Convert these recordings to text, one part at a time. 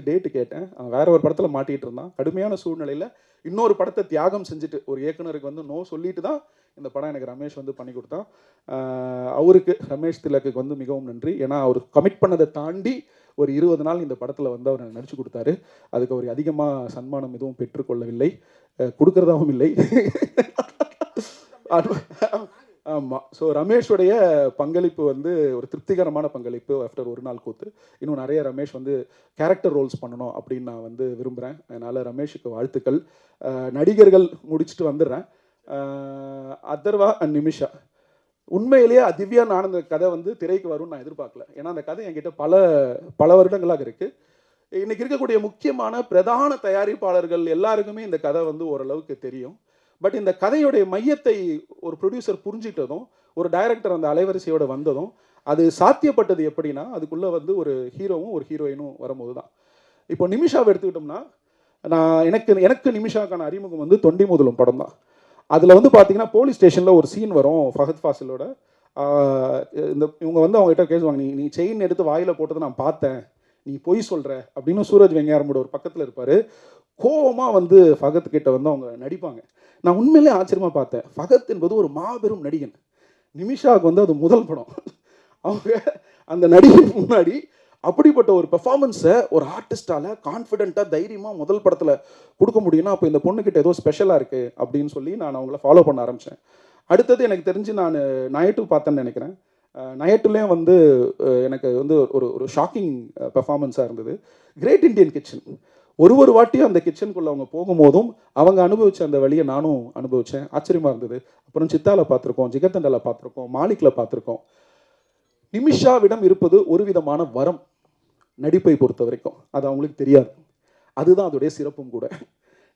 Date கேட்டேன். அவன் வேற ஒரு படத்தில் மாட்டிகிட்டு இருந்தான். கடுமையான சூழ்நிலையில் இன்னொரு படத்தை தியாகம் செஞ்சுட்டு ஒரு இயக்குனருக்கு வந்து நோ சொல்லிட்டு தான் இந்த படம் எனக்கு ரமேஷ் வந்து பண்ணி கொடுத்தான். அவருக்கு ரமேஷ் திலக்குக்கு வந்து மிகவும் நன்றி. ஏன்னா அவர் கமிட் பண்ணதை தாண்டி ஒரு இருபது நாள் இந்த படத்தில் வந்து அவர் நடிச்சு கொடுத்தாரு. அதுக்கு அவர் அதிகமாக சன்மானம் எதுவும் பெற்றுக்கொள்ளவில்லை. கொடுக்கறதாகவும் இல்லை. ஆமாம் ஸோ ரமேஷுடைய பங்களிப்பு வந்து ஒரு திருப்திகரமான பங்களிப்பு ஆஃப்டர் ஒரு நாள் கூத்து. இன்னும் நிறைய ரமேஷ் வந்து கேரக்டர் ரோல்ஸ் பண்ணணும் அப்படின்னு நான் வந்து விரும்புகிறேன் அதனால் ரமேஷுக்கு வாழ்த்துக்கள். நடிகர்கள் முடிச்சுட்டு வந்துடுறேன். அதர்வா அண்ட் நிமிஷா. உண்மையிலேயே திவ்யா நான் அந்த கதை வந்து திரைக்கு வரும்னு நான் எதிர்பார்க்கல. ஏன்னா அந்த கதை என்கிட்ட பல பல வருடங்களாக இருக்குது இன்றைக்கி இருக்கக்கூடிய முக்கியமான பிரதான தயாரிப்பாளர்கள் எல்லாருக்குமே இந்த கதை வந்து ஓரளவுக்கு தெரியும். பட் இந்த கதையுடைய மையத்தை ஒரு ப்ரொடியூசர் புரிஞ்சிட்டதும் ஒரு டைரக்டர் அந்த அலைவரிசையோட வந்ததும் அது சாத்தியப்பட்டது எப்படின்னா அதுக்குள்ளே வந்து ஒரு ஹீரோவும் ஒரு ஹீரோயினும் வரும்போது தான் இப்போ நிமிஷாவை எடுத்துக்கிட்டோம்னா நான் எனக்கு எனக்கு நிமிஷாக்கான அறிமுகம் வந்து தொண்டி முதலும் படம் தான் அதில் வந்து பார்த்தீங்கன்னா போலீஸ் ஸ்டேஷனில் ஒரு சீன் வரும் ஃபஹத் ஃபாசிலோட. இந்த இவங்க வந்து அவங்ககிட்ட கேசுவாங்க நீ நீ செயின் எடுத்து வாயில் போட்டதை நான் பார்த்தேன். நீ பொய் சொல்கிற அப்படின்னு சூரஜ் வெங்காரமோட ஒரு பக்கத்தில் இருப்பார். கோவமாக வந்து ஃபகத் கிட்ட வந்து அவங்க நடிப்பாங்க. நான் உண்மையிலே ஆச்சரியமாக பார்த்தேன். ஃபகத் என்பது ஒரு மாபெரும் நடிகன். நிமிஷாவுக்கு வந்து அது முதல் படம். அவங்க அந்த நடிகன் முன்னாடி அப்படிப்பட்ட ஒரு பெர்ஃபார்மன்ஸை ஒரு ஆர்டிஸ்டால கான்ஃபிடென்ட்டாக தைரியமாக முதல் படத்தில் கொடுக்க முடியும்னா அப்போ இந்த பொண்ணுக்கிட்ட ஏதோ ஸ்பெஷலாக இருக்குது அப்படின்னு சொல்லி நான் அவங்கள ஃபாலோ பண்ண ஆரம்பித்தேன் அடுத்தது எனக்கு தெரிஞ்சு நான் நயட்டு பார்த்தேன்னு நினைக்கிறேன். நயட்டுலேயும் வந்து எனக்கு வந்து ஒரு ஒரு ஷாக்கிங் பெர்ஃபார்மன்ஸாக இருந்தது. கிரேட் இண்டியன் கிச்சன் ஒரு ஒரு வாட்டியும் அந்த கிச்சனுக்குள்ளே அவங்க போகும்போதும் அவங்க அனுபவிச்ச அந்த வழியை நானும் அனுபவித்தேன் ஆச்சரியமாக இருந்தது. அப்புறம் சித்தாவில் பார்த்துருக்கோம் ஜிகர்தண்டால பார்த்துருக்கோம் மாலிக்கில் பார்த்துருக்கோம். நிமிஷாவிடம் இருப்பது ஒரு விதமான வரம் நடிப்பை பொறுத்த வரைக்கும். அது அவங்களுக்கு தெரியாது. அதுதான் அதோடைய சிறப்பும் கூட.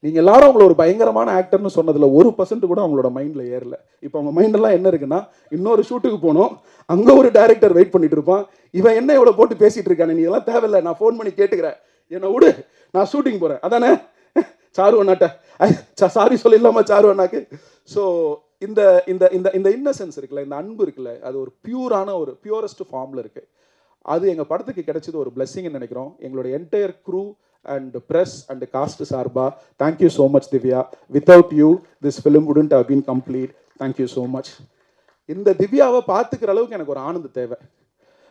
நீங்கள் எல்லாரும் அவங்கள ஒரு பயங்கரமான ஆக்டர்னு சொன்னதில் ஒரு பர்சன்ட் கூட அவங்களோட மைண்டில் ஏறல. இப்போ அவங்க மைண்டெல்லாம் என்ன இருக்குன்னா இன்னொரு ஷூட்டுக்கு போனோம். அங்கே ஒரு டேரக்டர் வெயிட் பண்ணிட்டு இருப்பான். இவன் என்ன இவ்வளோ போட்டு பேசிகிட்டு இருக்கானே? நீ எல்லாம் தேவையில்லை. நான் ஃபோன் பண்ணி கேட்டுக்கிறேன். என்னை விடு நான் ஷூட்டிங் போகிறேன் அதானே? சாரு அண்ணாட்ட. சாரி சொல்லிடலாமா சாரு அண்ணாக்கு? ஸோ இந்த இந்த இந்த இந்த இன்னசென்ஸ் இருக்குல்ல இந்த அன்பு இருக்குல்ல அது ஒரு பியூரான ஒரு பியூரஸ்ட் ஃபார்மில் இருக்குது அது எங்கள் படத்துக்கு கிடைச்சது ஒரு பிளெஸ்ஸிங்னு நினைக்கிறோம். எங்களோட entire crew and press and cast சார்பா thank you so much Divya. Without you this film wouldn't have been complete thank you so much இந்த திவ்யாவை பார்த்துக்கிற அளவுக்கு எனக்கு ஒரு ஆனந்த தேவை.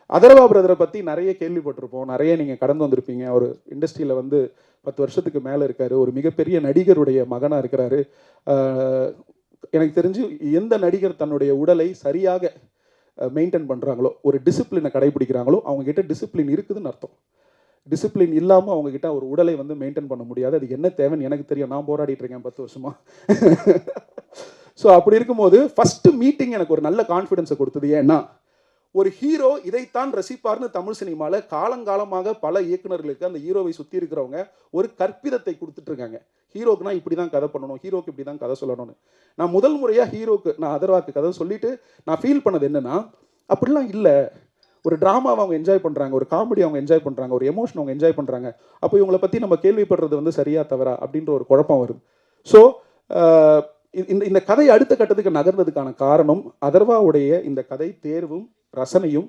அதர்வா பிரதரை பற்றி நிறைய கேள்விப்பட்டிருப்போம். நிறைய நீங்கள் கடந்து வந்திருப்பீங்க. ஒரு இண்டஸ்ட்ரியில் வந்து பத்து வருஷத்துக்கு மேலே இருக்கார். ஒரு மிகப்பெரிய நடிகருடைய மகனாக இருக்கிறாரு. எனக்கு தெரிஞ்சு எந்த நடிகர் தன்னுடைய உடலை சரியாக மெயின்டைன் பண்ணுறாங்களோ ஒரு டிசிப்ளினை கடைபிடிக்கிறாங்களோ அவங்கக்கிட்ட டிசிப்ளின் இருக்குதுன்னு அர்த்தம். டிசிப்ளின் இல்லாமல் அவங்கக்கிட்ட ஒரு உடலை வந்து மெயின்டைன் பண்ண முடியாது. அது என்ன தேவைன்னு எனக்கு தெரியும். நான் போராடிட்டு இருக்கேன் பத்து வருஷமா. ஸோ அப்படி இருக்கும்போது ஃபஸ்ட்டு மீட்டிங் எனக்கு ஒரு நல்ல கான்ஃபிடென்ஸை கொடுத்தது. ஏன்னா ஒரு ஹீரோ இதைத்தான் ரசிப்பார்னு தமிழ் சினிமாவில் காலங்காலமாக பல இயக்குனர்களுக்கு அந்த ஹீரோவை சுற்றி இருக்கிறவங்க ஒரு கற்பிதத்தை கொடுத்துட்ருக்காங்க ஹீரோக்குனா இப்படி தான் கதை பண்ணணும் ஹீரோக்கு இப்படி தான் கதை சொல்லணும்னு. நான் முதல் முறையாக ஹீரோக்கு நான் அதர்வாக்கு கதை சொல்லிவிட்டு நான் ஃபீல் பண்ணது என்னென்னா அப்படிலாம் இல்லை. ஒரு ட்ராமாவை அவங்க என்ஜாய் பண்ணுறாங்க ஒரு காமெடி அவங்க என்ஜாய் பண்ணுறாங்க ஒரு எமோஷன் அவங்க என்ஜாய் பண்ணுறாங்க அப்போ இவங்களை பற்றி நம்ம கேள்விப்படுறது வந்து சரியா தவறா அப்படின்ற ஒரு குழப்பம் வருது. ஸோ இந்த இந்த கதை அடுத்த கட்டத்துக்கு நகர்ந்ததுக்கான காரணம் அதர்வாவுடைய இந்த கதை தேர்வும் ரசனையும்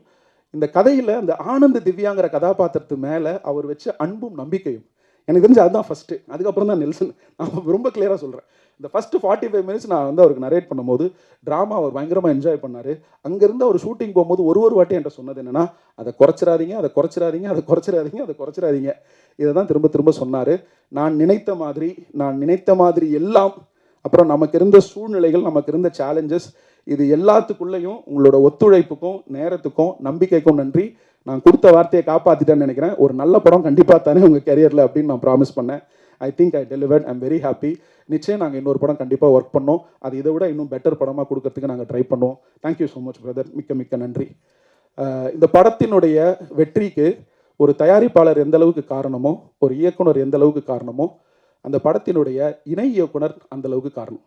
இந்த கதையில் அந்த ஆனந்த திவ்யாங்கிற கதாபாத்திரத்து மேலே அவர் வச்ச அன்பும் நம்பிக்கையும். எனக்கு தெரிஞ்சு அதுதான் ஃபஸ்ட்டு அதுக்கப்புறம் தான் நெல்சன். நான் ரொம்ப கிளியராக சொல்கிறேன் இந்த ஃபஸ்ட்டு ஃபார்ட்டி ஃபைவ் மினிட்ஸ் நான் வந்து அவருக்கு நரேட் பண்ணும்போது ட்ராமா அவர் பயங்கரமாக என்ஜாய் பண்ணார். அங்கேருந்து அவர் ஷூட்டிங் போகும்போது ஒரு ஒரு வாட்டி என்கிட்ட சொன்னது என்னென்னா அதை குறைச்சிடாதீங்க அதை குறைச்சிடாதீங்க அதை குறைச்சிடாதீங்க அதை குறைச்சிடாதீங்க. இதை தான் திரும்ப திரும்ப சொன்னார். நான் நினைத்த மாதிரி நான் நினைத்த மாதிரி எல்லாம் அப்புறம் நமக்கு இருந்த சூழ்நிலைகள் நமக்கு இருந்த சேலஞ்சஸ் இது எல்லாத்துக்குள்ளேயும் உங்களோட ஒத்துழைப்புக்கும் நேரத்துக்கும் நம்பிக்கைக்கும் நன்றி. நான் கொடுத்த வார்த்தையை காப்பாற்றிட்டேன்னு நினைக்கிறேன். ஒரு நல்ல படம் கண்டிப்பாக தானே உங்கள் கெரியரில் அப்படின்னு நான் ப்ராமிஸ் பண்ணேன். I think I delivered I'm very happy நிச்சயம் நாங்கள் இன்னொரு படம் கண்டிப்பாக ஒர்க் பண்ணோம். அது இதை விட இன்னும் பெட்டர் படமாக கொடுக்கறதுக்கு நாங்கள் ட்ரை பண்ணுவோம் தேங்க்யூ ஸோ மச் பிரதர் மிக்க மிக்க நன்றி. இந்த படத்தினுடைய வெற்றிக்கு ஒரு தயாரிப்பாளர் எந்த அளவுக்கு காரணமோ ஒரு இயக்குனர் எந்த அளவுக்கு காரணமோ அந்த படத்தினுடைய இணை இயக்குனர் அந்த அளவுக்கு காரணம்.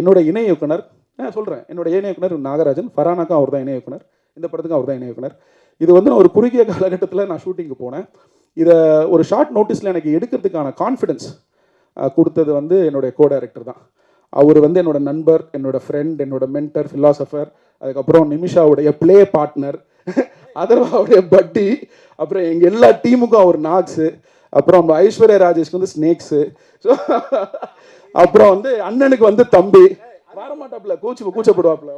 என்னோட இணை இயக்குனர் நான் சொல்கிறேன் என்னோட இணை இயக்குனர் நாகராஜன் ஃபரானாக்கும் அவர் தான் இணை இயக்குனர். இந்த படத்துக்கும் அவர் தான் இணை இயக்குனர். இது வந்து நான் ஒரு குறுகிய காலகட்டத்தில் நான் ஷூட்டிங்க்கு போனேன். இதை ஒரு ஷார்ட் நோட்டீஸில் எனக்கு எடுக்கிறதுக்கான கான்ஃபிடன்ஸ் கொடுத்தது வந்து என்னுடைய கோ டைரக்டர் தான். அவர் வந்து என்னோட நண்பர் என்னோட ஃப்ரெண்ட் என்னோட மென்டர் ஃபிலாசபர் அதுக்கப்புறம் நிமிஷாவுடைய ப்ளே பார்ட்னர் அதர்வாவுடைய பட்டி அப்புறம் எங்கள் எல்லா டீமுக்கும் அவர் நாக்ஸு அப்புறம் நம்ம ஐஸ்வர்யா ராஜேஷ்க்கு வந்து ஸ்னேக்ஸு ஸோ அப்புறம் வந்து அண்ணனுக்கு வந்து தம்பி. வரமாட்டாப்புல கூச்சு கூச்சப்படுவாப்புல.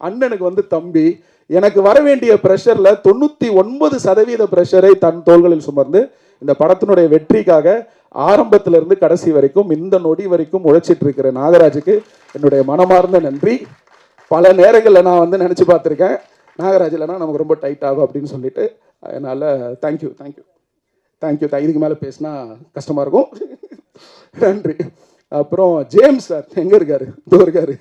அண்ணனுக்கு வந்து தம்பி. எனக்கு வர வேண்டிய ப்ரெஷரில் தொண்ணூற்றி ஒன்பது சதவீத ப்ரெஷரை தன் தோள்களில் சுமர்ந்து இந்த படத்தினுடைய வெற்றிக்காக ஆரம்பத்திலிருந்து கடைசி வரைக்கும் இந்த நொடி வரைக்கும் உழைச்சிட்டு இருக்கிற நாகராஜுக்கு என்னுடைய மனமார்ந்த நன்றி. பல நேரங்களில் நான் வந்து நினச்சி பார்த்துருக்கேன் நாகராஜ் இல்லைனா நமக்கு ரொம்ப டைட் ஆகும் அப்படின்னு சொல்லிட்டு. அதனால் தேங்க்யூ தேங்க்யூ தேங்க்யூ இதுக்கு மேலே பேசினா கஷ்டமாக இருக்கும். நன்றி. அப்புறம் ஜேம்ஸ் சார் எங்கே இருக்காரு? இதோ இருக்காரு.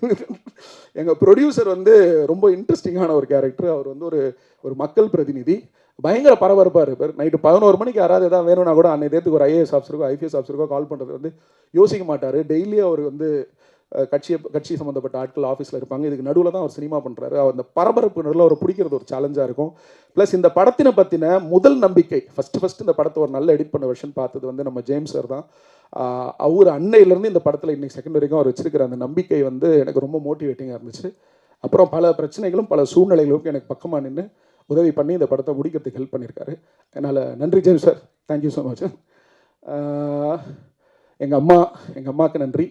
எங்கள் ப்ரொடியூசர் வந்து ரொம்ப இன்ட்ரெஸ்டிங்கான ஒரு கேரக்டர் அவர் வந்து ஒரு ஒரு மக்கள் பிரதிநிதி. பயங்கர பரபரப்பாக இருப்பார். நைட்டு பதினோரு மணிக்கு யாராவது எதாவது வேணும்னா கூட அன்னை தேத்துக்கு ஒரு ஐஏஎஸ் ஆஃபீஸருக்கோ ஐபிஎஸ் ஆஃபீஸருக்கோ கால் பண்ணுறது வந்து யோசிக்க மாட்டார். டெய்லியும் அவர் வந்து கட்சியை கட்சி சம்மந்தப்பட்ட ஆட்கள் ஆஃபீஸில் இருப்பாங்க. இதுக்கு நடுவில் தான் அவர் சினிமா பண்ணுறாரு அவர் அந்த பரபரப்பு நடுவில் அவர் பிடிக்கிறது ஒரு சேலஞ்சாக இருக்கும். ப்ளஸ் இந்த படத்தினை பற்றின முதல் நம்பிக்கை ஃபஸ்ட்டு ஃபஸ்ட்டு இந்த படத்தை ஒரு நல்ல எடிட் பண்ண வெர்ஷன் பார்த்தது வந்து நம்ம ஜேம்ஸ் சார் தான். அவர் அன்னையிலேருந்து இந்த படத்தில் இன்னைக்கு செகண்ட் வரைக்கும் அவர் வச்சிருக்கிற அந்த நம்பிக்கை வந்து எனக்கு ரொம்ப மோட்டிவேட்டிங்காக இருந்துச்சு. அப்புறம் பல பிரச்சனைகளும் பல சூழ்நிலைகளும் எனக்கு பக்கமாக நின்று உதவி பண்ணி இந்த படத்தை முடிக்கிறதுக்கு ஹெல்ப் பண்ணியிருக்காரு. அதனால் நன்றி James sir. Thank you so much எங்கள் அம்மா எங்கள் அம்மாவுக்கு நன்றி.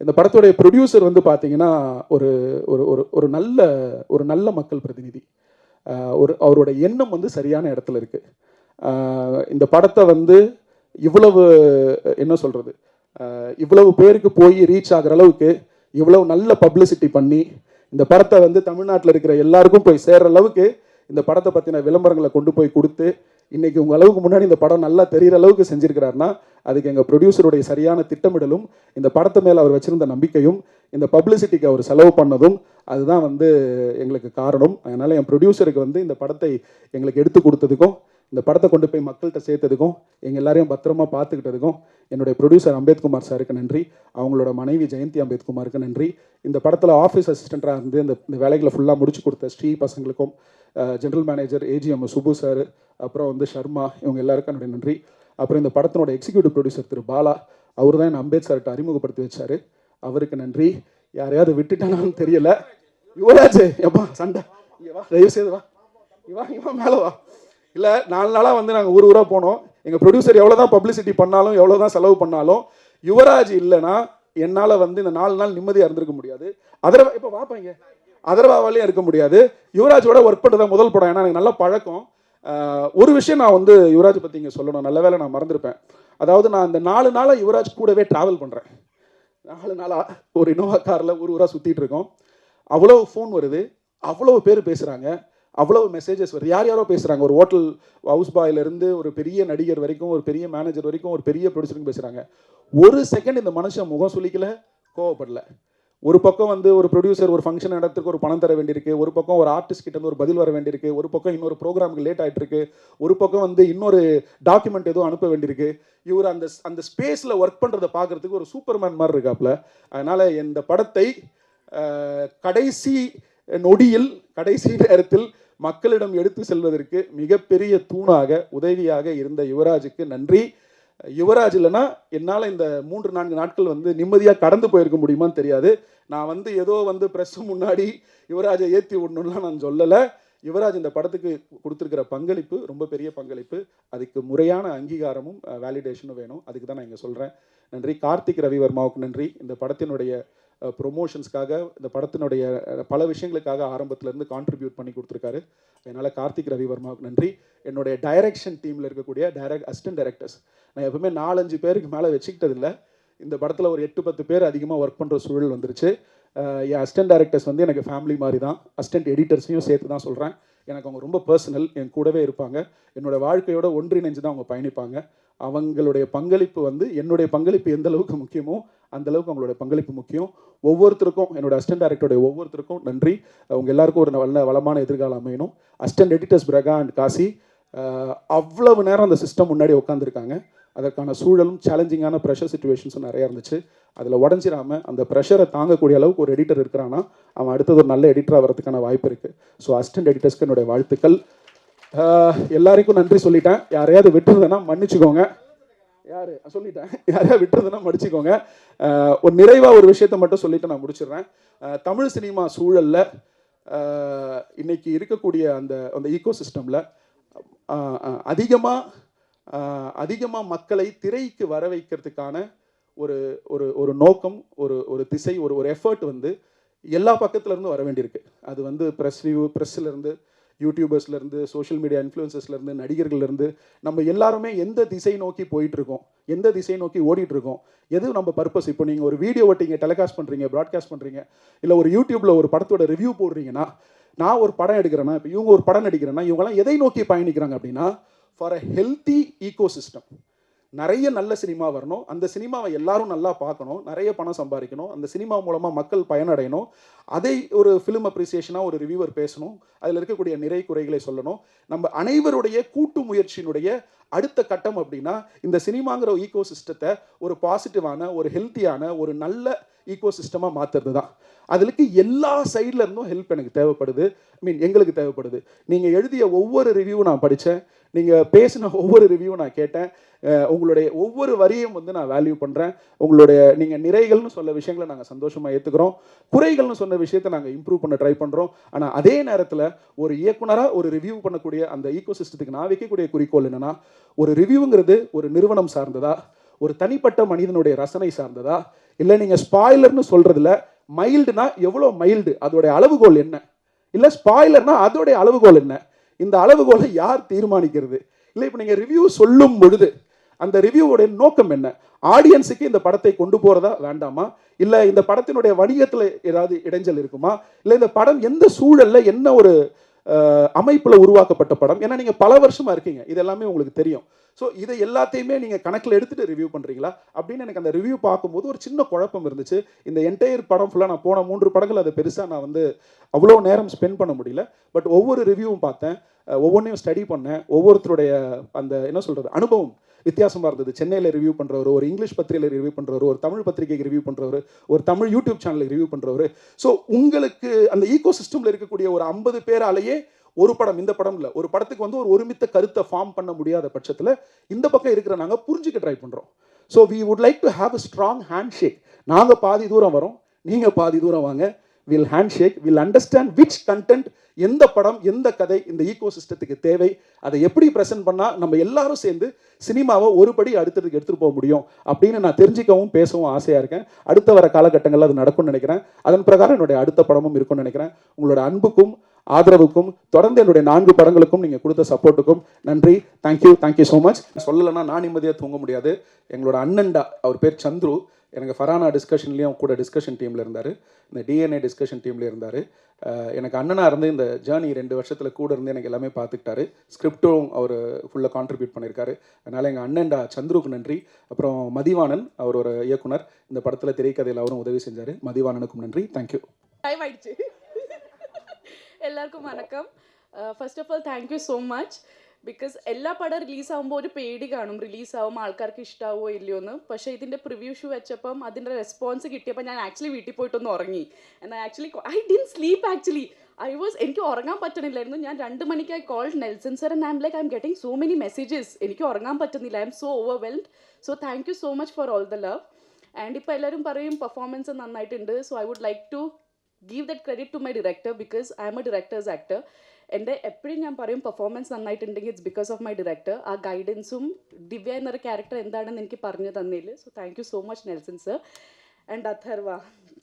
இந்த படத்துடைய ப்ரொடியூசர் வந்து பார்த்தீங்கன்னா ஒரு ஒரு ஒரு ஒரு நல்ல ஒரு நல்ல மக்கள் பிரதிநிதி. ஒரு அவரோட எண்ணம் வந்து சரியான இடத்துல இருக்குது இந்த படத்தை வந்து இவ்வளவு என்ன சொல்கிறது இவ்வளவு பேருக்கு போய் ரீச் ஆகுற அளவுக்கு இவ்வளவு நல்ல பப்ளிசிட்டி பண்ணி இந்த படத்தை வந்து தமிழ்நாட்டில் இருக்கிற எல்லாருக்கும் போய் சேர்ற அளவுக்கு இந்த படத்தை பற்றின விளம்பரங்களை கொண்டு போய் கொடுத்து இன்றைக்கி உங்க அளவுக்கு முன்னாடி இந்த படம் நல்லா தெரிகிற அளவுக்கு செஞ்சுருக்கிறாருன்னா அதுக்கு எங்கள் ப்ரொடியூசருடைய சரியான திட்டமிடலும் இந்த படத்தை மேலே அவர் வச்சுருந்த நம்பிக்கையும் இந்த பப்ளிசிட்டிக்கு அவர் செலவு பண்ணதும் அதுதான் வந்து எங்களுக்கு காரணம். அதனால் என் ப்ரொடியூசருக்கு வந்து இந்த படத்தை எங்களுக்கு எடுத்து கொடுத்ததுக்கும் இந்த படத்தை கொண்டு போய் மக்கள்கிட்ட சேர்த்ததுக்கும் எங்கள் எல்லாரையும் பத்திரமா பார்த்துக்கிட்டதுக்கும் என்னுடைய ப்ரொடியூசர் அம்பேத்குமார் சாருக்கு நன்றி. அவங்களோட மனைவி ஜெயந்தி அம்பேத்குமாருக்கு நன்றி. இந்த படத்தில் ஆஃபீஸ் அசிஸ்டண்ட்டாக இருந்து இந்த இந்த வேலைகளை ஃபுல்லாக முடிச்சு கொடுத்த ஸ்ரீ பசங்களுக்கும் general manager AGM Subbu sir அப்புறம் வந்து சர்மா இவங்க எல்லாருக்கும் என்னுடைய நன்றி. அப்புறம் இந்த படத்தினோட எக்ஸிக்யூட்டிவ் ப்ரொடியூசர் திரு பாலா அவர் தான் என்னை அம்பேத் சார்கிட்ட அறிமுகப்படுத்தி வச்சார். அவருக்கு நன்றி. யாரையாவது விட்டுட்டானான்னு தெரியல. யுவராஜ் எப்பா சண்டை. இங்கே வா தயவு செய்து வா இவா இவா மேலே வா. இல்லை நாலு நாளாக வந்து நாங்கள் ஊர் ஊராக போனோம். எங்கள் ப்ரொடியூசர் எவ்வளோ தான் பப்ளிசிட்டி பண்ணாலும் எவ்வளோ தான் செலவு பண்ணாலும் யுவராஜ் இல்லைன்னா என்னால் வந்து இந்த நாலு நாள் நிம்மதியாக இருந்திருக்க முடியாது. அதர்வா இப்போ பார்ப்பேங்க அதர்வாவாலையும் இருக்க முடியாது. யுவராஜோட ஒர்க் பண்ணுறது முதல் படம். ஏன்னா எனக்கு நல்ல பழக்கம். ஒரு விஷயம் நான் வந்து யுவராஜ் பற்றி இங்கே சொல்லணும். நல்ல வேளை நான் மறந்துருப்பேன். அதாவது நான் இந்த நாலு நாளாக யுவராஜ் கூடவே ட்ராவல் பண்ணுறேன் நாலு நாளாக ஒரு இனோவா காரில் ஊர் ஊராக சுற்றிட்டு இருக்கோம். அவ்வளோ ஃபோன் வருது. அவ்வளோ பேர் பேசுகிறாங்க அவ்வளோ மெசேஜஸ் வருது யார் யாரோ பேசுகிறாங்க ஒரு ஹோட்டல் ஹவுஸ் பாயிலேருந்து ஒரு பெரிய நடிகர் வரைக்கும் ஒரு பெரிய மேனேஜர் வரைக்கும் ஒரு பெரிய ப்ரொடியூசருக்கு பேசுகிறாங்க ஒரு செகண்ட் இந்த மனுஷன் முகம் சொல்லிக்கல கோவப்படல. ஒரு பக்கம் வந்து ஒரு ப்ரொடியூசர் ஒரு ஃபங்க்ஷன் இடத்துக்கு ஒரு பணம் தர வேண்டியிருக்கு. ஒரு பக்கம் ஒரு ஆர்டிஸ்ட் கிட்ட இருந்து ஒரு பதில் வர வேண்டியிருக்கு. ஒரு பக்கம் இன்னொரு ப்ரோக்ராமுக்கு லேட் ஆகிட்டு இருக்கு ஒரு பக்கம் வந்து இன்னொரு டாக்குமெண்ட் எதுவும் அனுப்ப வேண்டியிருக்கு. இவர் அந்த அந்த ஸ்பேஸில் ஒர்க் பண்ணுறதை பார்க்கறதுக்கு ஒரு சூப்பர்மேன் மாதிரி இருக்காப்புல அதனால் இந்த படத்தை கடைசி நொடியில் கடைசி நேரத்தில் மக்களிடம் எடுத்து செல்வதற்கு மிகப்பெரிய தூணாக உதவியாக இருந்த யுவராஜுக்கு நன்றி. யுவராஜ் இல்லைன்னா என்னால் இந்த மூன்று நான்கு நாட்கள் வந்து நிம்மதியாக கடந்து போயிருக்க முடியுமான்னு தெரியாது. நான் வந்து ஏதோ வந்து ப்ரெஸ் முன்னாடி யுவராஜை ஏற்றி விடணும்லாம் நான் சொல்லலை. யுவராஜ் இந்த படத்துக்கு கொடுத்துருக்கிற பங்களிப்பு ரொம்ப பெரிய பங்களிப்பு. அதுக்கு முறையான அங்கீகாரமும் வேலிடேஷனும் வேணும். அதுக்கு தான் நான் இங்கே சொல்கிறேன் நன்றி. கார்த்திக் ரவிவர்மாவுக்கு நன்றி. இந்த படத்தினுடைய ப்ரொமோஷன்ஸ்க்காக இந்த படத்தினுடைய பல விஷயங்களுக்காக ஆரம்பத்திலேருந்து கான்ட்ரிபியூட் பண்ணி கொடுத்துருக்காரு. அதனால் கார்த்திக் ரவிவர்மாவுக்கு நன்றி. என்னுடைய டைரக்ஷன் டீமில் இருக்கக்கூடிய டைரக்ட் அசிஸ்டன்ட் டைரக்டர்ஸ் நான் எப்பவுமே நாலஞ்சு பேருக்கு மேலே வச்சுக்கிட்டதில்லை. இந்த படத்தில் ஒரு எட்டு பத்து பேர் அதிகமாக ஒர்க் பண்ணுற சூழல் வந்துருச்சு. என் அசிஸ்டன்ட் டைரக்டர்ஸ் வந்து எனக்கு ஃபேமிலி மாதிரி தான் அசிஸ்டன்ட் எடிட்டர்ஸையும் சேர்த்து தான் சொல்கிறேன் எனக்கு அவங்க ரொம்ப பர்சனல் என் கூடவே இருப்பாங்க. என்னோடய வாழ்க்கையோட ஒன்றிணைஞ்சு தான் அவங்க பயணிப்பாங்க. அவங்களுடைய பங்களிப்பு வந்து என்னுடைய பங்களிப்பு எந்த அளவுக்கு முக்கியமோ அந்தளவுக்கு அவங்களோட பங்களிப்பு முக்கியம். ஒவ்வொருத்தருக்கும் என்னோட அசிஸ்டன்ட் டேரக்டருடைய ஒவ்வொருத்தருக்கும் நன்றி. அவங்க எல்லாருக்கும் ஒரு நல்ல வளமான எதிர்காலம் அமையணும். அசிஸ்டன்ட் எடிட்டர்ஸ் பிரகா அண்ட் காசி அவ்வளவு நேரம் அந்த சிஸ்டம் முன்னாடி உட்காந்துருக்காங்க அதற்கான சூழலும் சேலஞ்சிங்கான ப்ரெஷர் சுச்சுவேஷன்ஸும் நிறையா இருந்துச்சு. அதில் உடஞ்சிடாமல் அந்த ப்ரெஷரை தாங்கக்கூடிய அளவுக்கு ஒரு எடிட்டர் இருக்கிறான்னா அவன் அடுத்தது ஒரு நல்ல எடிட்டராக வரதுக்கான வாய்ப்பு இருக்குது ஸோ அசிஸ்டன்ட் எடிட்டர்ஸ்க்கு என்னுடைய வாழ்த்துக்கள். எல்லாருக்கும் நன்றி சொல்லிட்டேன். யாரையாவது விட்டுருந்தேன்னா மன்னிச்சுக்கோங்க. யாரு? சொல்லிட்டேன். யாரையாவது விட்டுறதுன்னா மடிச்சுக்கோங்க. ஒரு நிறைவாக ஒரு விஷயத்த மட்டும் சொல்லிட்டு நான் முடிச்சிடுறேன். தமிழ் சினிமா சூழலில் இன்னைக்கு இருக்கக்கூடிய அந்த அந்த ஈகோ சிஸ்டமில் அதிகமாக அதிகமாக மக்களை திரைக்கு வர வைக்கிறதுக்கான ஒரு ஒரு ஒரு நோக்கம் ஒரு ஒரு திசை ஒரு ஒரு எஃபர்ட் வந்து எல்லா பக்கத்துலேருந்து வர வேண்டியிருக்கு. அது வந்து ப்ரெஸ் ரிவ்யூ ப்ரெஸ்ஸிலேருந்து யூடியூபர்ஸ்லேருந்து சோஷியல் மீடியா இன்ஃப்ளூயன்சஸ்லேருந்து நடிகர்கள்லேருந்து நம்ம எல்லாருமே எந்த திசை நோக்கி போயிட்டுருக்கோம்? எந்த திசை நோக்கி ஓடிட்டுருக்கோம்? எது நம்ம பர்பஸ் இப்போ நீங்கள் ஒரு வீடியோ ஓட்டிங்க டெலிகாஸ்ட் பண்ணுறீங்க ப்ராட்காஸ்ட் பண்ணுறீங்க இல்லை ஒரு யூடியூப்பில் ஒரு படத்தோட ரிவ்யூ போடுறீங்கன்னா நான் ஒரு படம் எடுக்கிறேன்னா இப்போ இவங்க ஒரு படம் நடிக்கிறேன்னா இவங்கெல்லாம் எதை நோக்கி பயணிக்கிறாங்க அப்படின்னா ஃபார் அ ஹெல்த்தி ஈகோசிஸ்டம் நிறைய நல்ல சினிமா வரணும். அந்த சினிமாவை எல்லாரும் நல்லா பார்க்கணும். நிறைய பணம் சம்பாதிக்கணும். அந்த சினிமா மூலமாக மக்கள் பயனடையணும். அதை ஒரு ஃபிலிம் அப்ரிசியேஷனாக ஒரு ரிவ்யூவர் பேசணும். அதில் இருக்கக்கூடிய நிறை குறைகளை சொல்லணும். நம்ம அனைவருடைய கூட்டு முயற்சியினுடைய அடுத்த கட்டம் அப்படின்னா இந்த சினிமாங்கிற ஈகோ சிஸ்டத்தை ஒரு பாசிட்டிவான ஒரு ஹெல்த்தியான ஒரு நல்ல ஈகோ சிஸ்டமாக மாற்றுறது தான் அதுக்கு எல்லா சைடில் இருந்தும் ஹெல்ப் எனக்கு தேவைப்படுது. ஐ மீன் எங்களுக்கு தேவைப்படுது. நீங்கள் எழுதிய ஒவ்வொரு ரிவ்யூவும் நான் படித்தேன் நீங்கள் பேசின ஒவ்வொரு ரிவ்யூவும் நான் கேட்டேன். உங்களுடைய ஒவ்வொரு வரியும் வந்து நான் வேல்யூ பண்ணுறேன் உங்களுடைய நீங்கள் நிறைகள்னு சொல்ல விஷயங்களை நாங்கள் சந்தோஷமாக ஏற்றுக்கிறோம் குறைகள்னு சொன்ன விஷயத்தை நாங்கள் இம்ப்ரூவ் பண்ண ட்ரை பண்ணுறோம் ஆனால் அதே நேரத்தில் ஒரு இயக்குனராக ஒரு ரிவ்யூ பண்ணக்கூடிய அந்த ஈகோ சிஸ்டத்துக்கு நான் வைக்கக்கூடிய குறிக்கோள் என்னென்னா ஒரு ரிவ்யூங்கிறது ஒரு நிறுவனம் சார்ந்ததா? ஒரு தனிப்பட்ட மனிதனுடைய ரசனை சார்ந்ததா? இல்லை நீங்கள் ஸ்பாய்லர்னு சொல்கிறதுல மைல்டுனா எவ்வளோ மைல்டு அதோடைய அளவுகோல் என்ன? இல்லை ஸ்பாய்லர்னா அதோடைய அளவுகோல் என்ன? இந்த அளவுகோலை யார் தீர்மானிக்கிறது? இல்லை இப்போ நீங்கள் ரிவ்யூ சொல்லும் பொழுது அந்த ரிவ்யூவோடைய நோக்கம் என்ன? ஆடியன்ஸுக்கு இந்த படத்தை கொண்டு போகிறதா வேண்டாமா? இல்லை இந்த படத்தினுடைய வணிகத்தில் ஏதாவது இடைஞ்சல் இருக்குமா? இல்லை இந்த படம் எந்த சூழலில் என்ன ஒரு அமைப்பில் உருவாக்கப்பட்ட படம்? ஏன்னா நீங்கள் பல வருஷமாக இருக்கீங்க. இது எல்லாமே உங்களுக்கு தெரியும். ஸோ இதை எல்லாத்தையுமே நீங்கள் கணக்கில் எடுத்துகிட்டு ரிவ்யூ பண்ணுறீங்களா அப்படின்னு எனக்கு அந்த ரிவ்யூ பார்க்கும்போது ஒரு சின்ன குழப்பம் இருந்துச்சு. இந்த என்டையர் படம் ஃபுல்லாக நான் போன மூன்று படங்கள் அதை பெருசாக நான் வந்து அவ்வளோ நேரம் ஸ்பெண்ட் பண்ண முடியல. பட் ஒவ்வொரு ரிவ்யூவும் பார்த்தேன். ஒவ்வொன்றையும் ஸ்டடி பண்ணேன். ஒவ்வொருத்தருடைய அந்த என்ன சொல்கிறது அனுபவம். வித்தியாசமாக இருந்தது. சென்னையில் ரிவ்யூ பண்ணுறவர் ஒரு இங்கிலீஷ் பத்திரிகையில் ரிவ்யூ பண்ணுறவர் ஒரு தமிழ் பத்திரிகைக்கு ரிவ்யூ பண்ணுறவர் ஒரு தமிழ் யூடியூப் சேனலுக்கு ரிவ்யூ பண்ணுறவர் ஸோ உங்களுக்கு அந்த ஈகோ சிஸ்டமில் இருக்கக்கூடிய ஒரு ஐம்பது பேராலேயே ஒரு படம் இந்த படம் இல்லை. ஒரு படத்துக்கு வந்து ஒரு ஒருமித்த கருத்தை ஃபார்ம் பண்ண முடியாத பட்சத்தில் இந்த பக்கம் இருக்கிற நாங்கள் புரிஞ்சுக்க ட்ரை பண்ணுறோம் so we would like to have a strong handshake நாங்கள் பாதி தூரம் வரோம் நீங்கள் பாதி தூரம் வாங்க. Will handshake will understand which content எந்த படம் எந்த கதை இந்த ஈகோ சிஸ்டத்துக்கு தேவை அதை எப்படி ப்ரெசென்ட் பண்ணால் நம்ம எல்லாரும் சேர்ந்து சினிமாவை ஒரு படி அடுத்ததுக்கு எடுத்துகிட்டு போக முடியும் அப்படின்னு நான் தெரிஞ்சுக்கவும் பேசவும் ஆசையாக இருக்கேன். அடுத்த வர காலகட்டங்களில் அது நடக்கும்னு நினைக்கிறேன். அதன் பிரகாரம் என்னுடைய அடுத்த படமும் இருக்கும்னு நினைக்கிறேன். உங்களோட அன்புக்கும் ஆதரவுக்கும் தொடர்ந்து என்னுடைய நான்கு படங்களுக்கும் நீங்கள் கொடுத்த சப்போர்ட்டுக்கும் நன்றி. தேங்க்யூ தேங்க்யூ ஸோ மச் சொல்லலைன்னா நான் நிம்மதியாக தூங்க முடியாது. எங்களோட அண்ணன்டா அவர் பேர் சந்துரு. எனக்கு ஃபரானா டிஸ்கஷன்லேயும் கூட டிஸ்கஷன் டீமில் இருந்தார். இந்த டிஎன்ஏ டிஸ்கஷன் டீமில் இருந்தார். எனக்கு அண்ணனாக இருந்து இந்த ஜேர்னி ரெண்டு வருஷத்தில் கூட இருந்து எனக்கு எல்லாமே பார்த்துக்கிட்டாரு ஸ்கிரிப்டும் அவர் ஃபுல்லாக கான்ட்ரிபியூட் பண்ணியிருக்காரு அதனால் எங்கள் அண்ணன்டா சந்துருக்கு நன்றி. அப்புறம் மதிவாணன் அவர் ஒரு இயக்குனர் இந்த படத்தில் திரைக்கதையில் அவரும் உதவி செஞ்சார். மதிவாணனுக்கும் நன்றி. தேங்க்யூ டைம் ஆயிடுச்சு. எல்லாருக்கும் வணக்கம். First of all thank you so much because എല്ലാ പടം റിലീസാവുമ്പോൾ ഒരു പേടി കാണും. റിലീസാവും ആൾക്കാർക്ക് ഇഷ്ടാവോ ഇല്ലയോ എന്ന്. പക്ഷേ ഇതിന്റെ പ്രിവ്യൂ ഷൂ വെച്ചപ്പം അതിന്റെ റെസ്പോൺസ് കിട്ടിയപ്പോൾ ഞാൻ ആക്ച്വലി വീട്ടിൽ പോയിട്ടൊന്ന് ഉറങ്ങി. എന്നാൽ actually I didn't sleep actually I was എനിക്ക് ഉറങ്ങാൻ പറ്റണില്ലായിരുന്നു. ഞാൻ രണ്ട് മണിക്ക് I call Nelson sir and um like I'm getting so many messages എനിക്ക് ഉറങ്ങാൻ പറ്റുന്നില്ല. I'm so overwhelmed so thank you so much for all the love and ഇപ്പോൾ എല്ലാവരും പറയും പെർഫോമൻസ് നന്നായിട്ടുണ്ട്. So I would like to give that credit to my director because I'm a director's actor എന്റെ എപ്പോഴും ഞാൻ പറയും performance നന്നായിട്ടുണ്ടെങ്കിൽ it's because of my director ആ ഗൈഡൻസും ദിവ്യ എന്നൊരു ക്യാരക്ടർ എന്താണെന്ന് എനിക്ക് പറഞ്ഞു തന്നില്ല so thank you so much Nelson sir and Atharva.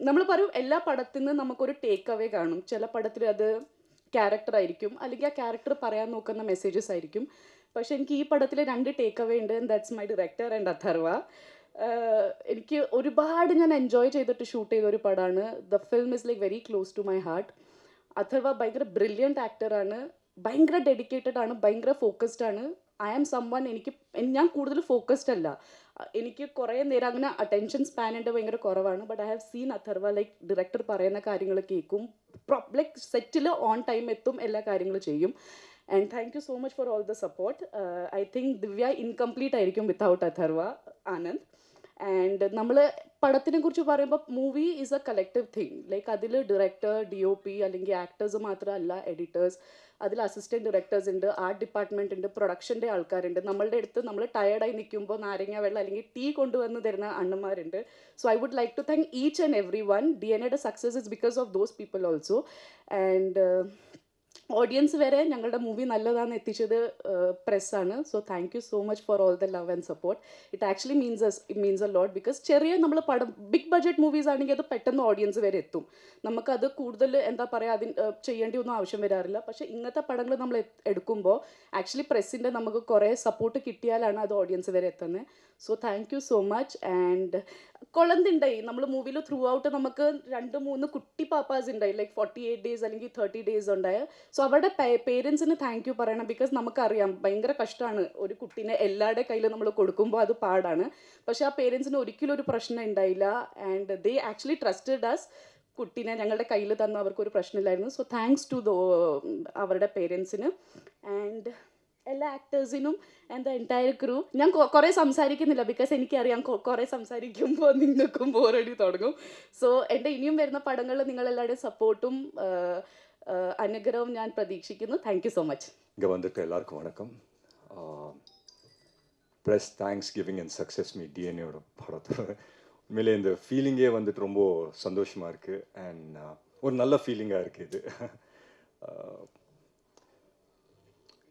നമ്മൾ പറയും എല്ലാ പടത്തിൽ നിന്ന് നമുക്കൊരു ടേക്ക് അവേ കാണും. ചില പടത്തിൽ അത് ക്യാരക്ടർ ആയിരിക്കും. അല്ലെങ്കിൽ ആ ക്യാരക്ടർ പറയാൻ നോക്കുന്ന മെസ്സേജസ് ആയിരിക്കും. പക്ഷെ എനിക്ക് ഈ പടത്തിൽ രണ്ട് ടേക്ക് അവേ ഉണ്ട് that's my director and Atharva. എനിക്ക് ഒരുപാട് ഞാൻ എൻജോയ് ചെയ്തിട്ട് ഷൂട്ട് ചെയ്ത ഒരു പടമാണ് the film is like very close to my heart Atharva ഭയങ്കര ബ്രില്യന്റ് ആക്ടറാണ് ഭയങ്കര ഡെഡിക്കേറ്റഡ് ആണ് ഭയങ്കര ഫോക്കസ്ഡ് ആണ്. ഐ ആം സം വൺ എനിക്ക് ഞാൻ കൂടുതൽ ഫോക്കസ്ഡ് അല്ല. എനിക്ക് കുറേ നേരം അങ്ങനെ അറ്റൻഷൻ സ്പാൻ എന്റെ ഭയങ്കര കുറവാണ്. But I have seen Atharva like director പറയുന്ന കാര്യങ്ങൾ കേൾക്കും. ലൈക്ക് സെറ്റിൽ ഓൺ ടൈം എത്തും എല്ലാ കാര്യങ്ങളും ചെയ്യും. And thank you so much for all the support I think Divya incomplete ആയിരിക്കും വിത്തൗട്ട് അഥർവ. ആനന്ദ്? ആൻഡ് നമ്മൾ പടത്തിനെ കുറിച്ച് പറയുമ്പോൾ movie is a collective thing like അതിൽ ഡയറക്ടർ ഡി ഒ പി അല്ലെങ്കിൽ ആക്ടേഴ്സ് മാത്രമല്ല എഡിറ്റേഴ്സ് അതിൽ അസിസ്റ്റന്റ് ഡയറക്ടേഴ്സ് ഉണ്ട് ആർട്ട് ഡിപ്പാർട്ട്മെന്റ് ഉണ്ട് പ്രൊഡക്ഷന്റെ ആൾക്കാരുണ്ട്. നമ്മളുടെ അടുത്ത് നമ്മൾ ടയർഡായി നിൽക്കുമ്പോൾ നാരങ്ങ വെള്ളം അല്ലെങ്കിൽ ടീ കൊണ്ടുവന്ന് തരുന്ന അണ്ണന്മാരുണ്ട്. So I would like to thank each and every one D N എയുടെ success is because of those people also and audience വരെ ഞങ്ങളുടെ മൂവി നല്ലതാണ് എത്തിച്ചത് പ്രസ്സാണ് so thank you so much for all the love and support it actually means yes it means a lot because ചെറിയ നമ്മൾ പടം big budget movies ആണെങ്കിൽ അത് പെട്ടെന്ന് ഓഡിയൻസ് വരെ എത്തും. നമുക്കത് കൂടുതൽ എന്താ പറയുക അതിന് ചെയ്യേണ്ടി ഒന്നും ആവശ്യം വരാറില്ല. പക്ഷേ ഇങ്ങനത്തെ പടങ്ങൾ നമ്മൾ എടുക്കുമ്പോൾ ആക്ച്വലി പ്രസ്സിന്റെ നമുക്ക് കുറേ സപ്പോർട്ട് കിട്ടിയാലാണ് അത് ഓഡിയൻസ് വരെ എത്തുന്നത് so thank you so much and കൊളന്തുണ്ടായി നമ്മൾ മൂവിയിൽ ത്രൂ ഔട്ട് നമുക്ക് രണ്ട് മൂന്ന് കുട്ടി പാപ്പാസ് ഉണ്ടായി. ലൈക്ക് ഫോർട്ടി എയ്റ്റ് ഡേയ്സ് അല്ലെങ്കിൽ തേർട്ടി ഡേയ്സ് ഉണ്ടായ. സോ അവരുടെ പേരൻസിന് താങ്ക് യു പറയണം. ബിക്കോസ് നമുക്കറിയാം ഭയങ്കര കഷ്ടമാണ്. ഒരു കുട്ടീനെ എല്ലാവരുടെ കയ്യിൽ നമ്മൾ കൊടുക്കുമ്പോൾ അത് പാടാണ്. പക്ഷെ ആ പേരൻസിന് ഒരിക്കലും ഒരു പ്രശ്നം ഉണ്ടായില്ല. And they actually trusted us കുട്ടീനെ ഞങ്ങളുടെ കയ്യിൽ തന്ന അവർക്കൊരു പ്രശ്നമില്ലായിരുന്നു. സോ താങ്ക്സ് ടു ദോ അവരുടെ പേരൻസിന് ആൻഡ് എല്ലാ ആക്ടേഴ്സിനും ആൻഡ് ദ എൻറ്റയർ ക്രൂ ഞാൻ കൊ- കുറേ സംസാരിക്കുന്നില്ല ബിക്കോസ് എനിക്കറിയാം കൊ- കുറേ സംസാരിക്കുമ്പോൾ നിങ്ങൾക്കും ബോറടി തുടങ്ങും സോ എൻ്റെ ഇനിയും വരുന്ന പടങ്ങളിൽ നിങ്ങളെല്ലാവരുടെയും സപ്പോർട്ടും അനുഗ്രഹവും ഞാൻ പ്രതീക്ഷിക്കുന്നു താങ്ക് യു സോ മച്ച് இங்கே வந்துட்டு எல்லாருக்கும் வணக்கம் plus thanksgiving and success meet டிஎன்ஏயோட படத்தோட உண்மையிலே இந்த ஃபீலிங்கே வந்துட்டு ரொம்ப சந்தோஷமாக இருக்குது அண்ட் ஒரு நல்ல ஃபீலிங்காக இருக்குது இது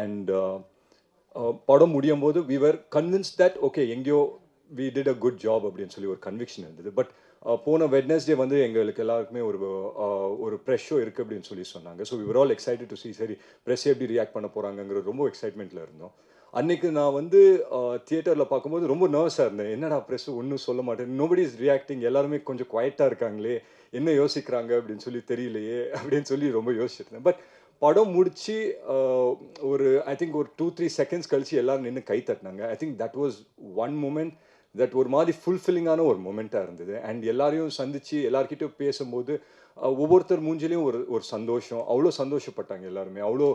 அண்ட் uh, uh, படம் முடியும் போது we were convince that okay எங்கேயோ we did a good job அப்படின்னு சொல்லி ஒரு கன்விக்ஷன் இருந்தது. பட் uh, போன வெட்னஸ்டே வந்து எங்களுக்கு எல்லாருக்குமே ஒரு ஒரு ப்ரெஷ் ஷோ இருக்குது அப்படின்னு சொல்லி சொன்னாங்க. So we were all excited to see சரி ப்ரெஸ் எப்படி ரியாக்ட் பண்ண போகிறாங்கங்கிற ரொம்ப எக்ஸைட்மெண்ட்டில் இருந்தோம். அன்றைக்கு நான் வந்து தியேட்டரில் பார்க்கும்போது ரொம்ப நர்வஸாக இருந்தேன். என்னடா ப்ரெஸ் ஒன்றும் சொல்ல மாட்டேன். நோபடி இஸ் ரியாக்டிங் எல்லாருமே கொஞ்சம் குவைட்டாக இருக்காங்களே. என்ன யோசிக்கிறாங்க அப்படின்னு சொல்லி தெரியலையே அப்படின்னு சொல்லி ரொம்ப யோசிச்சிருந்தேன் பட் படம் முடிச்சு ஒரு ஐ திங்க் ஒரு டூ த்ரீ செகண்ட்ஸ் கழிச்சு எல்லாரும் நின்று கை தட்டினாங்க. I think that was one moment that ஒரு மாதிரி ஃபுல்ஃபில்லிங்கான ஒரு மூமெண்ட்டாக இருந்தது. அண்ட் எல்லாரையும் சந்திச்சு எல்லார்கிட்டையும் பேசும்போது ஒவ்வொருத்தர் மூஞ்சிலையும் ஒரு ஒரு சந்தோஷம். அவ்வளோ சந்தோஷப்பட்டாங்க எல்லாருமே. அவ்வளோ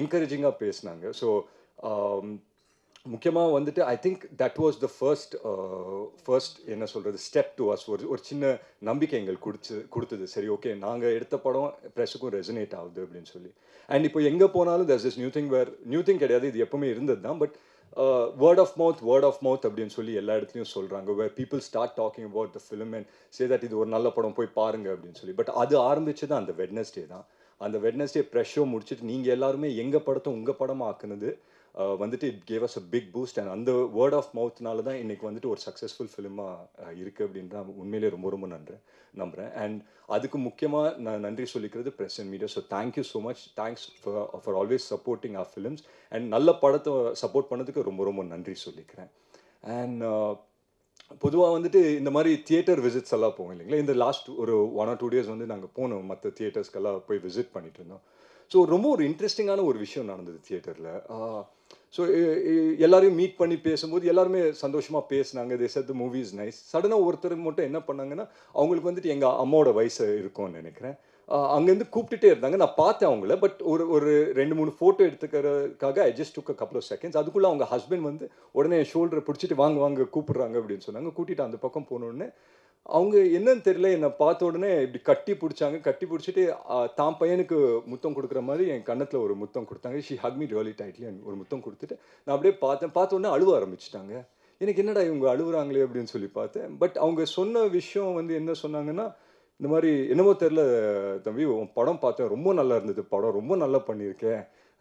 என்கரேஜிங்காக பேசினாங்க. ஸோ முக்கியமாக வந்துட்டு I think that was the first first என்ன சொல்கிறது ஸ்டெப் டு அஸ் ஒரு ஒரு சின்ன நம்பிக்கை எங்களுக்கு கொடுத்து கொடுத்தது. சரி ஓகே நாங்கள் எடுத்த படம் ப்ரெஸுக்கும் ரெசனேட் ஆகுது அப்படின்னு சொல்லி. அண்ட் இப்போ எங்கே போனாலும் this is new thing where new thing கிடையாது இது எப்பவுமே இருந்தது தான். But word of mouth word of mouth அப்படின்னு சொல்லி எல்லா இடத்துலையும் சொல்கிறாங்க where people start talking about the film and say that இது ஒரு நல்ல படம் போய் பாருங்க அப்படின்னு சொல்லி. பட் அது ஆரம்பிச்சது அந்த வெட்னஸ்டே தான். அந்த வெட்னஸ்டே ப்ரெஷ்ஷோ முடிச்சுட்டு நீங்கள் எல்லாருமே எங்கள் படத்தை உங்கள் படமாக ஆக்குனது? Uh, வந்துட்டு it gave us a big boost and அந்த வேர்ட் ஆஃப் மவுத்னால தான் இன்றைக்கி வந்துட்டு ஒரு சக்ஸஸ்ஃபுல் ஃபிலிமாக இருக்குது அப்படின்ற உண்மையிலே ரொம்ப ரொம்ப நன்றி நம்புகிறேன் அண்ட் அதுக்கு முக்கியமாக நான் நன்றி சொல்லிக்கிறது press and media so thank you so much thanks for always supporting our films and நல்ல படத்தை சப்போர்ட் பண்ணதுக்கு ரொம்ப ரொம்ப நன்றி சொல்லிக்கிறேன். அண்ட் uh, பொதுவாக வந்துட்டு இந்த மாதிரி தியேட்டர் விசிட்ஸ் எல்லாம் போவோம் இல்லைங்களா? இந்த லாஸ்ட் ஒரு ஒன் ஆர் டூ டேஸ் வந்து நாங்கள் போனோம். மற்ற தியேட்டர்ஸ்க்கெல்லாம் போய் விசிட் பண்ணிட்டு இருந்தோம். ஸோ ரொம்ப ஒரு இன்ட்ரெஸ்டிங்கான ஒரு விஷயம் நடந்தது தியேட்டரில் ஸோ eh, eh, எல்லாரையும் மீட் பண்ணி பேசும்போது எல்லாருமே சந்தோஷமாக பேசினாங்க. தே said மூவிஸ் நைஸ் சடனாக ஒருத்தர் மட்டும் என்ன பண்ணாங்கன்னா அவங்களுக்கு வந்துட்டு எங்கள் அம்மாவோட வயசு இருக்கும்னு நினைக்கிறேன். அங்கேருந்து கூப்பிட்டுட்டே இருந்தாங்க. நான் பார்த்தேன் அவங்கள பட் ஒரு ஒரு ரெண்டு மூணு photo எடுத்துக்கிறதுக்காக I just took couple of seconds அதுக்குள்ளே அவங்க ஹஸ்பண்ட் வந்து உடனே ஷோல்டரை பிடிச்சிட்டு வாங்க வாங்க கூப்பிடுறாங்க அப்படின்னு சொன்னாங்க. கூட்டிகிட்டு அந்த பக்கம் போனோடனே அவங்க என்னன்னு தெரியல. என்னை பார்த்த உடனே இப்படி கட்டி பிடிச்சாங்க. கட்டி பிடிச்சிட்டு தான் பையனுக்கு முத்தம் கொடுக்குற மாதிரி என் கன்னத்தில் ஒரு முத்தம் கொடுத்தாங்க. She hug me really tightly ஒரு முத்தம் கொடுத்துட்டு நான் அப்படியே பார்த்தேன். பார்த்த உடனே அழுவ ஆரம்பிச்சிட்டாங்க. எனக்கு என்னடா இவங்க அழுகுறாங்களே அப்படின்னு சொல்லி பார்த்தேன். பட் அவங்க சொன்ன விஷயம் வந்து என்ன சொன்னாங்கன்னா இந்த மாதிரி என்னமோ தெரில தம்பி உன் படம் பார்த்தேன். ரொம்ப நல்லா இருந்தது படம். ரொம்ப நல்லா பண்ணியிருக்கேன்.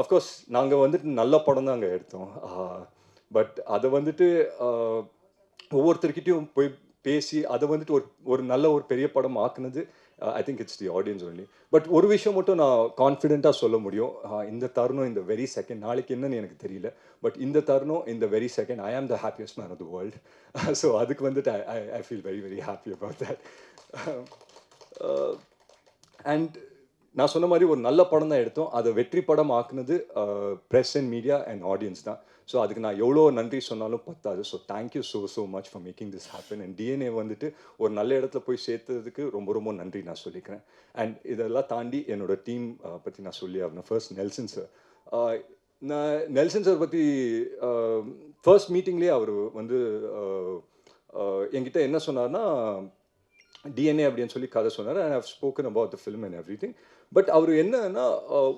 of course நாங்கள் வந்துட்டு நல்ல படம் தான் அங்கே எடுத்தோம் பட் அதை வந்துட்டு ஒவ்வொருத்தர்கிட்டையும் ஒவ்வொருத்தர்கிட்டயும் போய் பேசி அதை வந்துட்டு ஒரு ஒரு நல்ல ஒரு பெரிய படம் ஆக்குனது I think it's the audience only but ஒரு விஷயம் மட்டும் நான் கான்ஃபிடென்ட்டாக சொல்ல முடியும். இந்த தருணம் இந்த வெரி செகண்ட் நாளைக்கு என்னன்னு எனக்கு தெரியல. பட் இந்த தருணம் இந்த very second I am the happiest man of the world so அதுக்கு வந்துட்டு I I feel very very happy about that and நான் சொன்ன மாதிரி ஒரு நல்ல படம் தான் எடுத்தோம். அதை வெற்றி படம் ஆக்குனது press and media and audience தான். ஸோ அதுக்கு நான் எவ்வளோ நன்றி சொன்னாலும் பத்தாது. So thank you so so much for making this happen and DNA வந்துட்டு ஒரு நல்ல இடத்துல போய் சேர்த்ததுக்கு ரொம்ப ரொம்ப நன்றி நான் சொல்லிக்கிறேன். அண்ட் இதெல்லாம் தாண்டி என்னோட டீம் பற்றி நான் சொல்லி ஆகணும். ஃபர்ஸ்ட் நெல்சன் சார் நான் நெல்சன் சார் பற்றி ஃபர்ஸ்ட் மீட்டிங்லேயே அவர் வந்து என்கிட்ட என்ன சொன்னார்னா டிஎன்ஏ அப்படின்னு சொல்லி கதை சொன்னார். And how spoken about the film and every thing but அவர் என்னன்னா uh,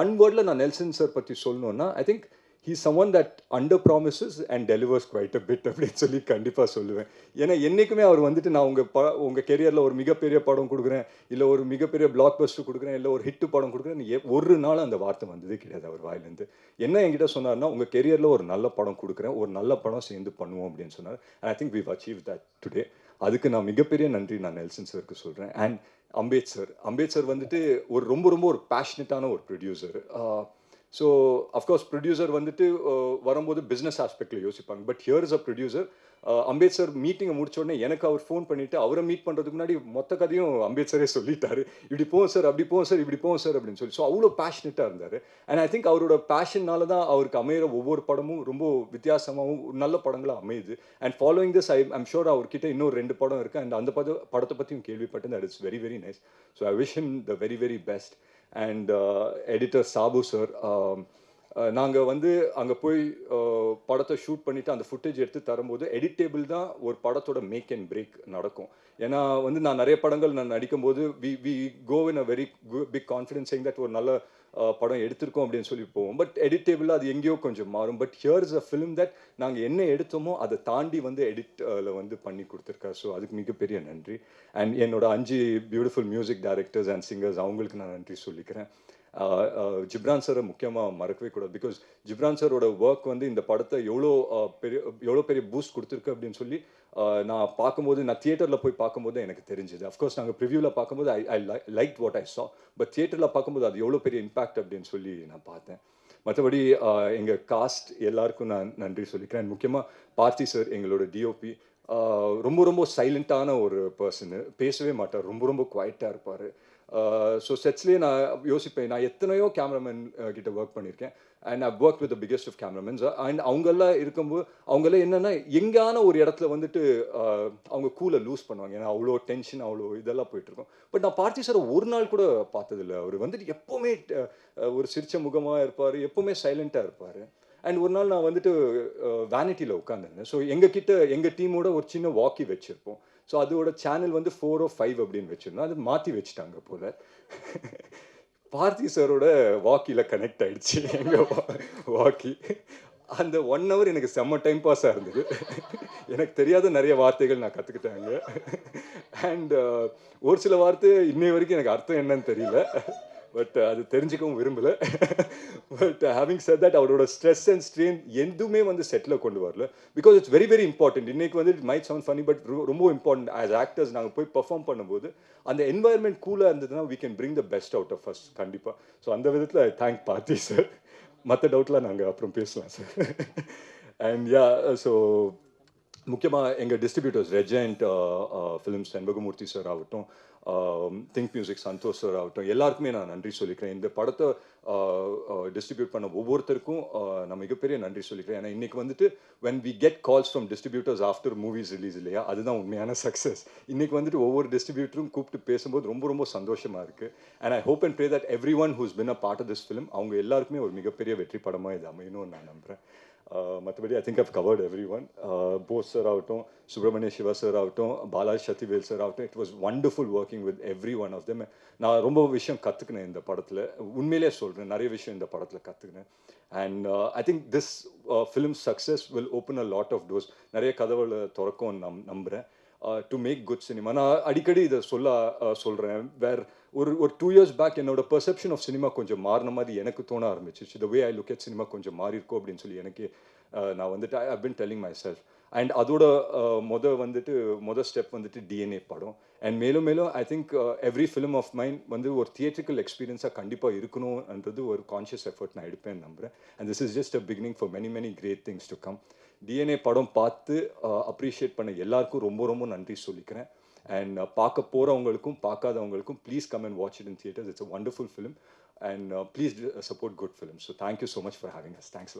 ஒன் வேர்டில் நான் நெல்சன் சார் பற்றி சொல்லணும்னா I think he some one that under promises and delivers quite a bit அப்படின்னு சொல்லி கண்டிப்பாக சொல்லுவேன். ஏன்னா என்றைக்குமே அவர் வந்துட்டு நான் உங்கள் ப உங்கள் கெரியரில் ஒரு மிகப்பெரிய படம் கொடுக்குறேன் இல்லை ஒரு மிகப்பெரிய பிளாக் பஸ்ட்டு கொடுக்குறேன் இல்லை ஒரு ஹிட்டு படம் கொடுக்குறேன் ஒரு நாள் அந்த வார்த்தை வந்ததே கிடையாது அவர் வாயிலேருந்து. என்ன என்கிட்ட சொன்னார்னா உங்கள் கெரியரில் ஒரு நல்ல படம் கொடுக்குறேன் ஒரு நல்ல படம் சேர்ந்து பண்ணுவோம் அப்படின்னு சொன்னார். I think we've achieve that today அதுக்கு நான் மிகப்பெரிய நன்றி நான் நெல்சன் சருக்கு சொல்கிறேன் அண்ட் அம்பேத்கர். அம்பேத்கர் வந்துட்டு ஒரு ரொம்ப ரொம்ப ஒரு பேஷனட்டான ஒரு ப்ரொடியூசர் ஸோ அஃப்கோர்ஸ் ப்ரொடியூசர் வந்துட்டு வரும்போது பிஸ்னஸ் ஆஸ்பெக்டில் யோசிப்பாங்க. But here is a producer Ambedkar மீட்டிங்கை முடிச்ச உடனே எனக்கு அவர் ஃபோன் பண்ணிட்டு அவரை மீட் பண்ணுறதுக்கு முன்னாடி மொத்த கதையும் அம்பேத்கரே சொல்லிட்டாரு. இப்படி போவோம் சார் அப்படி போவோம் சார் இப்படி போவோம் சார் அப்படின்னு சொல்லி. ஸோ அவ்வளோ பேஷனட்டாக இருந்தார். அண்ட் ஐ திங்க் அவரோட பேஷன்னால தான் அவருக்கு அமையிற ஒவ்வொரு படமும் ரொம்ப வித்தியாசமாகவும் நல்ல படங்களாக அமையுது. And following this I I'm sure அவர்கிட்ட இன்னும் ரெண்டு படம் இருக்குது அண்ட் அந்த பட படத்தை பற்றியும் கேள்விப்பட்டேன். That it's very very nice so I wish him the very very best and editor Sabu sir நாங்கள் வந்து அங்கே போய் படத்தை ஷூட் பண்ணிவிட்டு அந்த ஃபுட்டேஜ் எடுத்து தரும்போது எடிட்டேபிள் தான் ஒரு படத்தோட மேக் அண்ட் பிரேக் நடக்கும். ஏன்னா வந்து நான் நிறைய படங்கள் நான் நடிக்கும்போது we we go in a very big confidence that ஒரு நல்ல படம் எடுத்திருக்கோம் அப்படின்னு சொல்லி போவோம். பட் எடிட்டேபிள் அது எங்கேயோ கொஞ்சம் மாறும். But here is a film that நாங்கள் என்ன எடுத்தோமோ அதை தாண்டி வந்து எடிட்டில் வந்து பண்ணி கொடுத்துருக்காரு. ஸோ அதுக்கு மிகப்பெரிய நன்றி. அண்ட் என்னோட அஞ்சு beautiful music directors and singers அவங்களுக்கு நான் நன்றி சொல்லிக்கிறேன். ஜிப்ரான் சாரை முக்கியமாக மறக்கவே கூடாது. பிகாஸ் ஜிப்ரான் சாரோட ஒர்க் வந்து இந்த படத்தை எவ்வளோ பெரிய எவ்வளோ பெரிய பூஸ்ட் கொடுத்துருக்கு அப்படின்னு சொல்லி நான் பார்க்கும்போது நான் தியேட்டரில் போய் பார்க்கும்போது எனக்கு தெரிஞ்சுது. அஃப்கோர்ஸ் நாங்கள் ப்ரிவியூவில் பார்க்கும்போது ஐ ஐ லைக் வாட் ஐ சா பட் தியேட்டரில் பார்க்கும்போது அது எவ்வளோ பெரிய இம்பாக்ட் அப்படின்னு சொல்லி நான் பார்த்தேன். மற்றபடி எங்கள் காஸ்ட் எல்லாருக்கும் நான் நன்றி சொல்லிக்கிறேன். முக்கியமாக பார்த்தி சார் எங்களோட டிஓபி ரொம்ப ரொம்ப சைலண்ட்டான ஒரு பர்சனு பேசவே மாட்டார். ரொம்ப ரொம்ப குவைட்டாக இருப்பார். Uh, ஸோ செட்ஸ்லேயே நான் யோசிப்பேன். நான் எத்தனையோ கேமராமேன் uh, கிட்ட ஒர்க் பண்ணியிருக்கேன். And I work with biggest of cameramen and அவங்கெல்லாம் இருக்கும்போது அவங்கெல்லாம் என்னென்னா எங்கேயான ஒரு இடத்துல வந்துட்டு uh, அவங்க கூலை லூஸ் பண்ணுவாங்க. ஏன்னா அவ்வளோ டென்ஷன் அவ்வளோ இதெல்லாம் போயிட்டுருக்கும். பட் நான் பார்த்தி சார் ஒரு நாள் கூட பார்த்ததில்ல. அவர் வந்துட்டு எப்போவுமே ஒரு சிரிச்ச முகமாக இருப்பார். எப்போவுமே சைலண்ட்டாக இருப்பார். அண்ட் ஒரு நாள் நான் வந்துட்டு வேனிட்டியில் உட்காந்துருந்தேன் ஸோ எங்கள் கிட்ட எங்கள் டீமோட ஒரு சின்ன வாக்கி வச்சுருப்போம். ஸோ அதோட சேனல் வந்து ஃபோரோ ஃபைவ் oh அப்படின்னு வச்சுருந்தோம். அது மாற்றி வச்சுட்டாங்க போல். பார்த்தி சாரோட வாக்கியில் கனெக்ட் ஆகிடுச்சு எங்கள் வாக்கி அந்த ஒன் ஹவர் எனக்கு செம்ம டைம் பாஸாக இருந்தது. எனக்கு தெரியாத நிறைய வார்த்தைகள் நான் கற்றுக்கிட்டாங்க அண்ட் uh, ஒரு சில வார்த்தை இன்னை வரைக்கும் எனக்கு அர்த்தம் என்னன்னு தெரியல. பட் uh, அது தெரிஞ்சுக்கவும் விரும்பல. பட் ஹேவிங் செட் தட் அவரோட ஸ்ட்ரெஸ் அண்ட் ஸ்ட்ரெயின் எதுவுமே வந்து செட்டில் கொண்டு வரல. Because it's very very important இன்னைக்கு வந்து it might sound funny but ரொம்ப இம்பார்ட்டன்ட் ஆஸ் ஆக்டர்ஸ் நாங்கள் போய் பர்ஃபார்ம் பண்ணும்போது அந்த என்வாயர்மெண்ட் கூலாக இருந்ததுன்னா we can bring the best out of first கண்டிப்பாக ஸோ அந்த விதத்தில் ஐ தேங்க் பார்த்தி சார் மற்ற டவுட்லாம் நாங்கள் அப்புறம் பேசலாம் சார் அண்ட் யா ஸோ முக்கியமாக எங்கள் distributors Regent films Senbagamoorthy sir ஆகட்டும் திங்க் மியூசிக் சந்தோஷ் சார் ஆகட்டும் எல்லாருக்குமே நான் நன்றி சொல்லிக்கிறேன். இந்த படத்தை uh, uh, டிஸ்ட்ரிபியூட் பண்ண ஒவ்வொருத்தருக்கும் uh, நான் மிகப்பெரிய நன்றி சொல்லிக்கிறேன். ஏன்னா இன்னைக்கு வந்துட்டு when we get calls from distributors after movies release இல்லையா அதுதான் உண்மையான சக்ஸஸ் இன்னைக்கு வந்துட்டு ஒவ்வொரு டிஸ்ட்ரிபியூட்டரும் கூப்பிட்டு பேசும்போது ரொம்ப ரொம்ப சந்தோஷமா இருக்கு. And I hope and pray that every one who's been a part of this film அவங்க எல்லாருக்குமே ஒரு மிகப்பெரிய வெற்றி படமாக இது அமையணும்னு நான் நம்புகிறேன் மற்றபடி I think I've covered every one Bose sir ஆகட்டும் சுப்பிரமணிய சிவா சார் ஆகட்டும் பாலாஜி சத்திவேல் சார் ஆகட்டும் it was wonderful working with every one of them நான் ரொம்ப விஷயம் கற்றுக்கினேன் இந்த படத்தில். உண்மையிலே சொல்கிறேன் நிறைய விஷயம் இந்த படத்தில் கற்றுக்கினேன் and I think this film success will open a lot of doors நிறைய கதவுகளை திறக்கும் நம் நம்புகிறேன் டு மேக் குட் சினிமா நான் அடிக்கடி இதை சொல்ல uh, சொல்கிறேன் வேர் ஒரு ஒரு டூ இயர்ஸ் பேக் என்னோட பெர்செப்ஷன் ஆஃப் சினிமா கொஞ்சம் மாறின மாதிரி எனக்கு தோண ஆரம்பிச்சிச்சு the way I look at cinema கொஞ்சம் மாறி இருக்கும் அப்படின்னு சொல்லி எனக்கு நான் வந்துட்டு I been telling myself and அதோட மொத வந்துட்டு மொதல் ஸ்டெப் வந்துட்டு டிஎன்ஏ படம். அண்ட் மேலும் மேலும் I think every film of mind வந்து ஒரு தியேட்ரிக்கல் எக்ஸ்பீரியன்ஸாக கண்டிப்பாக இருக்கணும்ன்றது ஒரு கான்ஷியஸ் எஃபர்ட் நான் எடுப்பேன் நம்புகிறேன் and this is just a beginning for many many great things to come DNA படம் பார்த்து அப்ரிஷியேட் பண்ண எல்லாருக்கும் ரொம்ப ரொம்ப நன்றி சொல்லிக்கிறேன். அண்ட் பார்க்க போகிறவங்களுக்கும் பார்க்காதவங்களுக்கும் please come and watch it in theatres it's a wonderful film and please support good film so thank you so much for having us thanks